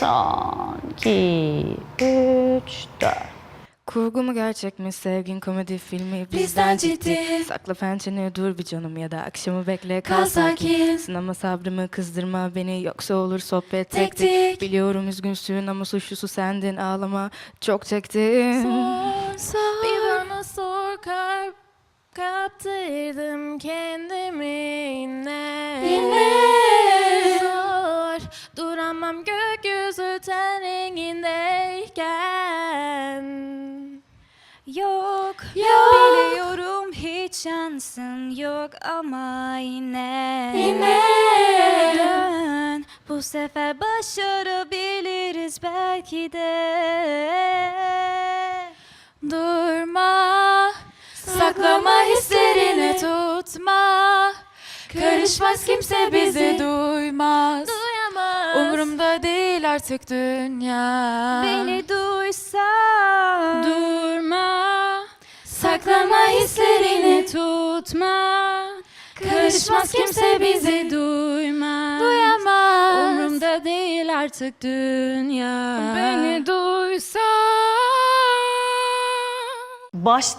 Son, iki, üç, dört. Kurgu mu gerçek mi sevgin komedi filmi Bizden ciddi. Sakla pençeni dur bir canım ya da akşamı bekle kal, sakin. Sınama sabrımı kızdırma beni yoksa olur sohbet tek Tek. Biliyorum üzgünsün ama suçlusu sendin ağlama çok çektim Sor, sor. Bir bana sor kalp Kaptırdım kendimi yine Yine. Gökyüzü ten rengindeyken Yok, Yok. biliyorum hiç şansın yok ama yine. Yine. Dön, bu sefer başarabiliriz belki de. Durma Saklama hislerini tutma. Karışmaz kimse bizi duymaz değil artık dünya. Beni duysa Durma. Saklama hislerini tutma. Karışmaz kimse bizi duymaz duyamaz. Umurumda değil artık dünya. Beni duysa. Baş